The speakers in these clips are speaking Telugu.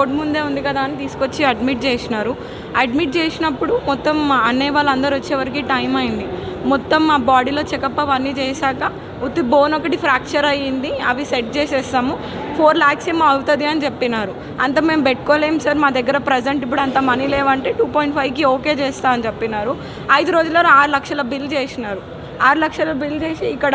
రోడ్ ముందే ఉంది కదా అని తీసుకొచ్చి అడ్మిట్ చేసినారు. అడ్మిట్ చేసినప్పుడు మొత్తం అన్నయ్య వాళ్ళందరూ వచ్చేవరకు టైం అయింది. మొత్తం మా బాడీలో చెకప్ అవన్నీ చేశాక ఉత్తి బోన్ ఒకటి ఫ్రాక్చర్ అయ్యింది. అవి సెట్ చేసేస్తాము. ఫోర్ ల్యాక్స్ ఏమో అవుతుంది అని చెప్పినారు. అంత మేము పెట్టుకోలేం సార్ మా దగ్గర ప్రజెంట్ ఇప్పుడు అంత మనీ లేవంటే టూ పాయింట్ ఫైవ్కి ఓకే చేస్తా అని చెప్పినారు. ఐదు రోజుల్లో ఆరు లక్షల బిల్ చేసినారు. ఆరు లక్షల బిల్ చేసి ఇక్కడ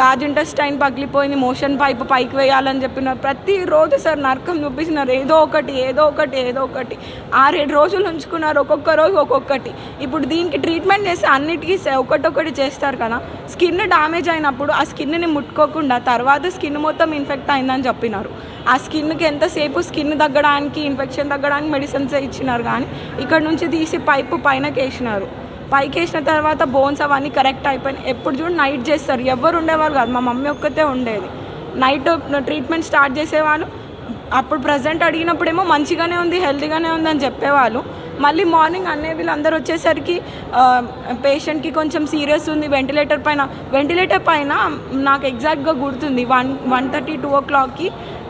లార్జ్ ఇంటెస్టైన్ పగిలిపోయింది మోషన్ పైప్ పైకి వేయాలని చెప్పినారు ప్రతిరోజు సార్ నరకం చూపిస్తున్నారు. ఏదో ఒకటి ఏదో ఒకటి ఏదో ఒకటి. ఆరేడు రోజులు ఉంచుకున్నారు ఒక్కొక్క రోజు ఒక్కొక్కటి. ఇప్పుడు దీనికి ట్రీట్మెంట్ చేస్తే అన్నిటికీ ఒకటొకటి చేస్తారు కదా. స్కిన్ డ్యామేజ్ అయినప్పుడు ఆ స్కిన్ని ముట్టుకోకుండా తర్వాత స్కిన్ మొత్తం ఇన్ఫెక్ట్ అయిందని చెప్పినారు. ఆ స్కిన్కి ఎంతసేపు స్కిన్ తగ్గడానికి ఇన్ఫెక్షన్ తగ్గడానికి మెడిసిన్స్ ఇచ్చినారు కానీ ఇక్కడ నుంచి తీసి పైపు పైనకి వేసినారు పైకి వేసిన తర్వాత బోన్స్ అవన్నీ కరెక్ట్ అయిపోయినాయి. ఎప్పుడు చూడు నైట్ చేస్తారు. ఎవరు ఉండేవాళ్ళు కాదు. మా మమ్మీ ఒక్కతే ఉండేది. నైట్ ట్రీట్మెంట్ స్టార్ట్ చేసేవాళ్ళు. అప్పుడు ప్రజెంట్ అడిగినప్పుడేమో మంచిగానే ఉంది హెల్తీగానే ఉంది అని చెప్పేవాళ్ళు. మళ్ళీ మార్నింగ్ అనే వీళ్ళు అందరు వచ్చేసరికి పేషెంట్కి కొంచెం సీరియస్ ఉంది వెంటిలేటర్ పైన. వెంటిలేటర్ పైన నాకు ఎగ్జాక్ట్గా గుర్తుంది. వన్ వన్ థర్టీ టూ ఓ క్లాక్కి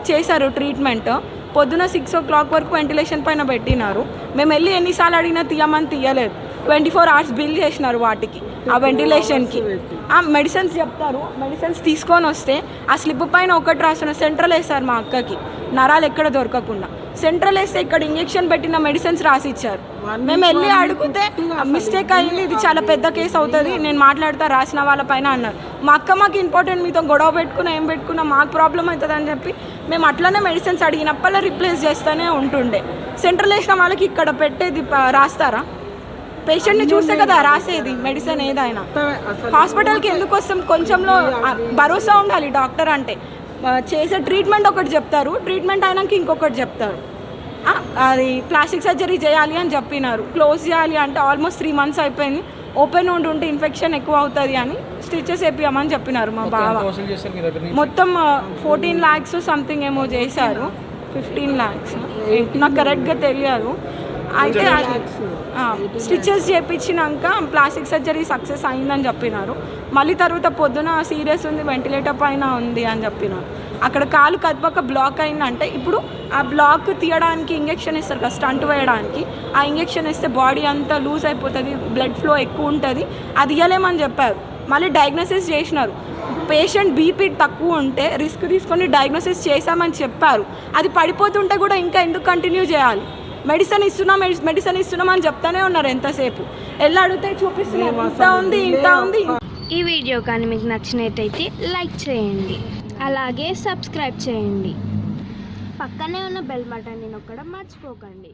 చేశారు ట్రీట్మెంట్. పొద్దున సిక్స్ ఓ క్లాక్ వరకు వెంటిలేషన్ పైన పెట్టినారు. మేము వెళ్ళి ఎన్నిసార్లు అడిగినా తీయమని తీయలేదు. ట్వంటీ ఫోర్ అవర్స్ బిల్ చేసినారు వాటికి ఆ వెంటిలేషన్కి. ఆ మెడిసిన్స్ చెప్తారు మెడిసిన్స్ తీసుకొని వస్తే ఆ స్లిప్ పైన ఒకటి రాసిన సెంట్రల్ వేస్తారు మా అక్కకి నరాలు ఎక్కడ దొరకకుండా. సెంట్రల్ వేస్తే ఇక్కడ ఇంజెక్షన్ పెట్టిన మెడిసిన్స్ రాసి ఇచ్చారు మేము వెళ్ళి అడిగితే మిస్టేక్ అయింది ఇది చాలా పెద్ద కేసు అవుతుంది నేను మాట్లాడతా రాసిన వాళ్ళ పైన అన్నారు. మా అక్క మాకు ఇంపార్టెంట్ మీతో గొడవ పెట్టుకున్నా ఏం పెట్టుకున్నా మాకు ప్రాబ్లం అవుతుంది అని చెప్పి మేము అట్లనే మెడిసిన్స్ అడిగినప్పల్లా రిప్లేస్ చేస్తూనే ఉంటుండే. సెంట్రల్ వేసిన వాళ్ళకి ఇక్కడ పెట్టేది రాస్తారా? పేషెంట్ని చూస్తే కదా రాసేది మెడిసిన్ ఏదైనా. హాస్పిటల్కి ఎందుకు వస్తాం? కొంచెంలో భరోసా ఉండాలి డాక్టర్ అంటే. చేసే ట్రీట్మెంట్ ఒకటి చెప్తారు. ట్రీట్మెంట్ అయినాక ఇంకొకటి చెప్తారు. అది ప్లాస్టిక్ సర్జరీ చేయాలి అని చెప్పినారు. క్లోజ్ చేయాలి అంటే ఆల్మోస్ట్ త్రీ మంత్స్ అయిపోయింది. ఓపెన్ ఉండి ఉంటే ఇన్ఫెక్షన్ ఎక్కువ అవుతుంది అని స్టిచెస్ వేపియమని చెప్పినారు మా బావ. మొత్తం ఫోర్టీన్ ల్యాక్స్ సంథింగ్ ఏమో చేశారు. ఫిఫ్టీన్ ల్యాక్స్ నాకు కరెక్ట్గా తెలియదు. అయితే అది స్టిచెస్ చేయించినాక ప్లాస్టిక్ సర్జరీ సక్సెస్ అయిందని చెప్పినారు. మళ్ళీ తర్వాత పొద్దున సీరియస్ ఉంది వెంటిలేటర్ పైన ఉంది అని చెప్పినారు. అక్కడ కాలు కదపక బ్లాక్ అయిందంటే ఇప్పుడు ఆ బ్లాక్ తీయడానికి ఇంజెక్షన్ ఇస్తారు కదా స్టంట్ వేయడానికి. ఆ ఇంజెక్షన్ ఇస్తే బాడీ అంతా లూజ్ అయిపోతుంది బ్లడ్ ఫ్లో ఎక్కువ ఉంటుంది. అది ఇవ్వలేమని చెప్పారు. మళ్ళీ డయాగ్నోసిస్ చేసినారు. పేషెంట్ బీపీ తక్కువ ఉంటే రిస్క్ తీసుకొని డయాగ్నోసిస్ చేశామని చెప్పారు. అది పడిపోతుంటే కూడా ఇంకా ఎందుకు కంటిన్యూ చేయాలి? మెడిసిన్ ఇస్తున్నాం మెడి- మెడిసిన్ ఇస్తున్నాం అని చెప్తానే ఉన్నారు ఎంతసేపు. వెళ్ళి అడిగితే చూపిస్తున్నారు ఇంత ఉంది ఇంత ఉంది. ఈ వీడియో కానీ మీకు నచ్చినట్టయితే లైక్ చేయండి. అలాగే సబ్స్క్రైబ్ చేయండి. పక్కనే ఉన్న బెల్ బటన్ని నొక్కడం మర్చిపోకండి.